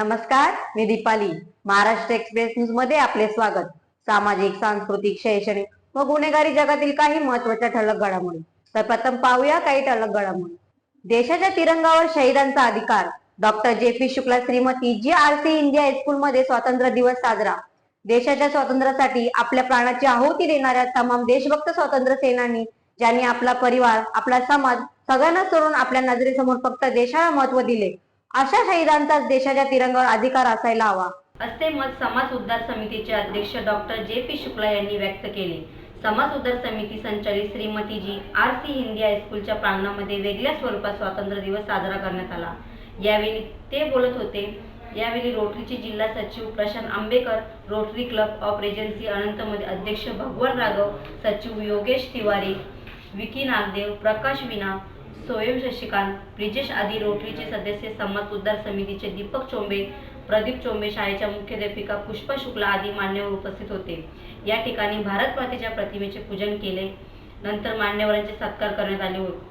नमस्कार मी दीपाली. महाराष्ट्र एक्सप्रेस न्यूजमध्ये आपले स्वागत. सामाजिक सांस्कृतिक शैक्षणिक व गुन्हेगारी जगातील काही महत्त्वाच्या ठळक घडामोडी. तर प्रथम पाहूया काही ठळक घडामोडी. देशाच्या तिरंगावर शहीदांचा अधिकार. Doctor J P Shukla Shrimati G R C India high school मध्ये स्वातंत्र्य दिवस साजरा. देशाच्या स्वातंत्र्यासाठी आपल्या प्राणाची आहुती देणाऱ्या तमाम देशभक्त स्वातंत्र्य सेनानी ज्यांनी आपला परिवार आपला समाज सगळ्यांना सोडून आपल्या नजरेसमोर फक्त देशाला महत्त्व दिले. अशा शहीदांचाच देशाच्या तिरंगावर अधिकार असायला हवा. असे मत समाज उद्धार समितीचे अध्यक्ष डॉक्टर जे पी शुक्ला यांनी व्यक्त केले. समाज उद्धार समिती संचालित Shrimati G R C Hindi हायस्कूलच्या प्रांगणामध्ये वेगळ्या स्वरूपात स्वातंत्र्य दिवस साजरा करण्यात आला. यावेळी ते बोलत होते यावेळी रोटरीचे जिल्हा सचिव Prashant Ambekar Rotary club of Regency अनंतमध्ये अध्यक्ष भगवान राघव सचिव योगेश तिवारी विकी नागदेव प्रकाश विना स्वयं शशिकांत ब्रिजेश आदी रोटरीचे सदस्य समाज उद्धार समितीचे दीपक चोंबे प्रदीप चोंबे शाळेच्या मुख्याध्यापिका पुष्पा शुक्ला आदी मान्यवर उपस्थित होते. या ठिकाणी भारत मातेच्या प्रतिमेचे पूजन केले. नंतर मान्यवरांचे सत्कार करण्यात आले होते.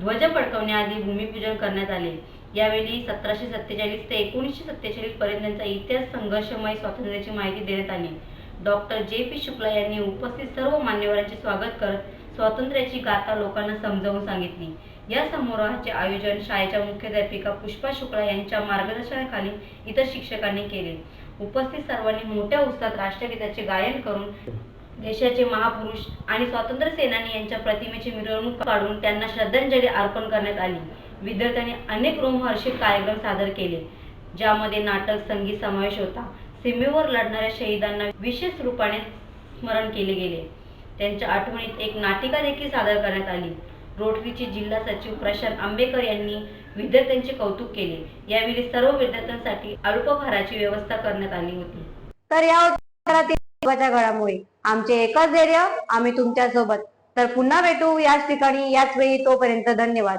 ध्वज फडकवण्याआधी भूमिपूजन करण्यात आले. यावेळी सतराशे सत्तेचाळीस ते एकोणीसशे सत्तेचाळीस पर्यंतचा इतिहास संघर्षमय स्वातंत्र्याची माहिती देण्यात आली. डॉक्टर जे पी शुक्ला यांनी उपस्थित सर्व मान्यवरांचे स्वागत करत स्वातंत्र्याची गाथा लोकांना समजावून सांगितली. या समारोहाचे आयोजन शाळेच्या मुख्याध्यापिका पुष्पा शुक्ला यांच्या मार्गदर्शनाखाली इतर शिक्षकांनी केले. उपस्थित सर्वांनी मोठ्या उत्साहात राष्ट्रगीताचे गायन करून देशाचे महापुरुष आणि स्वातंत्र्य सेनानी यांच्या प्रतिमेची मिरवणूक काढून त्यांना श्रद्धांजली अर्पण करण्यात आली. विद्यार्थ्यांनी अनेक रोमहर्षक कार्यक्रम सादर केले ज्यामध्ये नाटक संगीत समावेश होता. सीमेवर लढणाऱ्या शहीदांना विशेष रूपाने स्मरण केले गेले. त्यांच्या आठवणीत एक नाटिका देखील सादर करण्यात आली. रोटरीचे जिल्हा सचिव प्रशांत आंबेकर यांनी विद्यार्थ्यांचे कौतुक केले. यावेळी सर्व विद्यार्थ्यांसाठी अल्पभाराची व्यवस्था करण्यात आली होती. तर या होत्या आमचे एकच धैर्य आम्ही तुमच्यासोबत तर पुन्हा भेटू याच ठिकाणी याच वेळी तोपर्यंत धन्यवाद.